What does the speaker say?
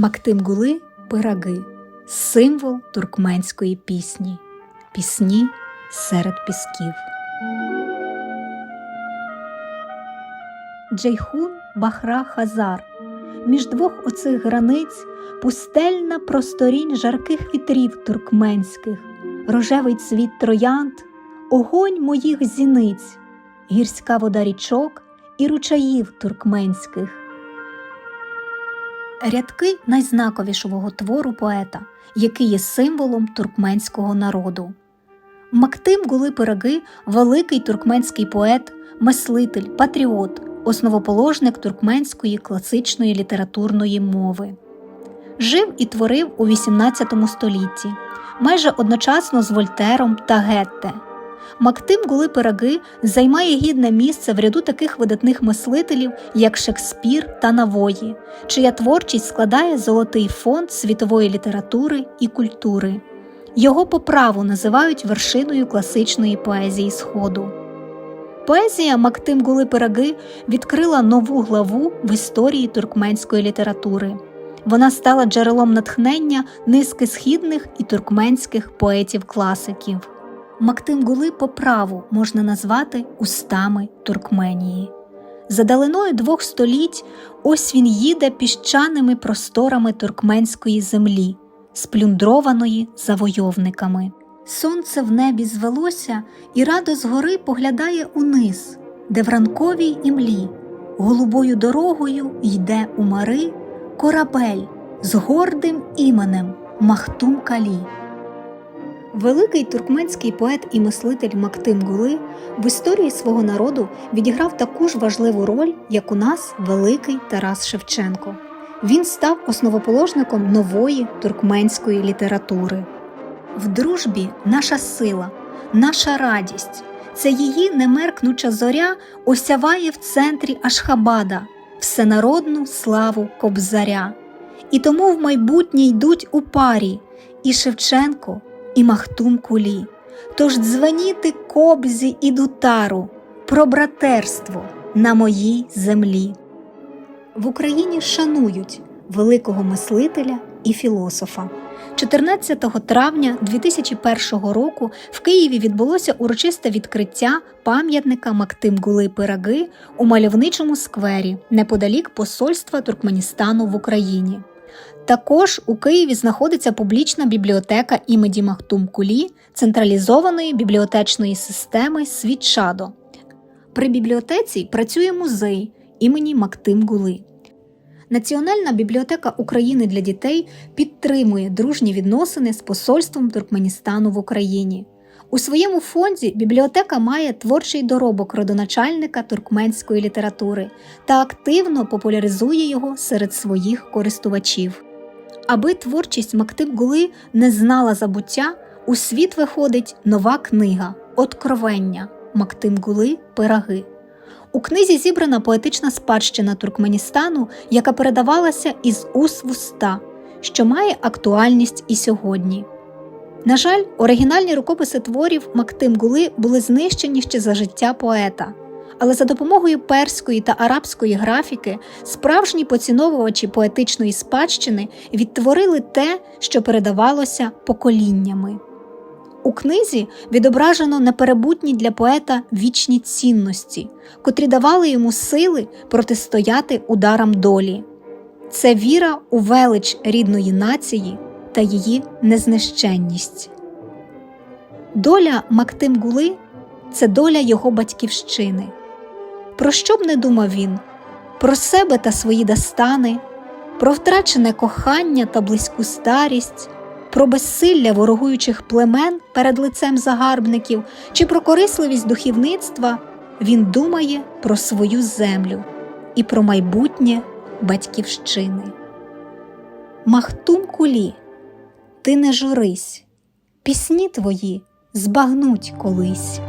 Мактимгули пираги символ туркменської пісні, пісні серед пісків. Джейхун Бахра Хазар. Між двох оцих границь пустельна просторінь жарких вітрів туркменських, рожевий цвіт троянд, огонь моїх зіниць, гірська вода річок і ручаїв туркменських. Рядки найзнаковішого твору поета, який є символом туркменського народу. Мактим Гули Пироги – великий туркменський поет, мислитель, патріот, основоположник туркменської класичної літературної мови. Жив і творив у XVIII столітті, майже одночасно з Вольтером та Гетте. Мактим Гули Пироги займає гідне місце в ряду таких видатних мислителів, як Шекспір та Навої, чия творчість складає золотий фонд світової літератури і культури. Його по праву називають вершиною класичної поезії Сходу. Поезія Мактим Гули Пироги відкрила нову главу в історії туркменської літератури. Вона стала джерелом натхнення низки східних і туркменських поетів-класиків. Мактим Гули по праву можна назвати устами Туркменії. За далиною двох століть ось він їде піщаними просторами туркменської землі, сплюндрованої завойовниками. Сонце в небі звелося і радо згори поглядає униз, де в ранковій імлі голубою дорогою йде у мари корабель з гордим іменем Махтум Калі. Великий туркменський поет і мислитель Мактим Гули в історії свого народу відіграв таку ж важливу роль, як у нас великий Тарас Шевченко. Він став основоположником нової туркменської літератури. В дружбі наша сила, наша радість. Це її немеркнуча зоря осяває в центрі Ашхабада, всенародну славу Кобзаря. І тому в майбутнє йдуть у парі і Шевченко, і Махтум Кулі. Тож дзвеніти кобзі і дутару про братерство на моїй землі. В Україні шанують великого мислителя і філософа. 14 травня 2001 року в Києві відбулося урочисте відкриття пам'ятника Мактим Гули Пираги у мальовничому сквері неподалік посольства Туркменістану в Україні. Також у Києві знаходиться публічна бібліотека імені Махтум Кулі централізованої бібліотечної системи Світшадо. При бібліотеці працює музей імені Мактим Гули. Національна бібліотека України для дітей підтримує дружні відносини з посольством Туркменістану в Україні. У своєму фонді бібліотека має творчий доробок родоначальника туркменської літератури та активно популяризує його серед своїх користувачів. Аби творчість Мактиб Гули не знала забуття, у світ виходить нова книга Откровення Мактим Гули Пираги. У книзі зібрана поетична спадщина Туркменістану, яка передавалася із уст в уста, що має актуальність і сьогодні. На жаль, оригінальні рукописи творів Мактим Гули були знищені ще за життя поета. Але за допомогою перської та арабської графіки справжні поціновувачі поетичної спадщини відтворили те, що передавалося поколіннями. У книзі відображено неперебутні для поета вічні цінності, котрі давали йому сили протистояти ударам долі. Це віра у велич рідної нації та її незнищенність. Доля Мактим Гули це доля його батьківщини. Про що б не думав він? Про себе та свої дастани, про втрачене кохання та близьку старість, про безсилля ворогуючих племен перед лицем загарбників чи про корисливість духовництва, він думає про свою землю і про майбутнє батьківщини. Махтум кулі, ти не журись, пісні твої збагнуть колись.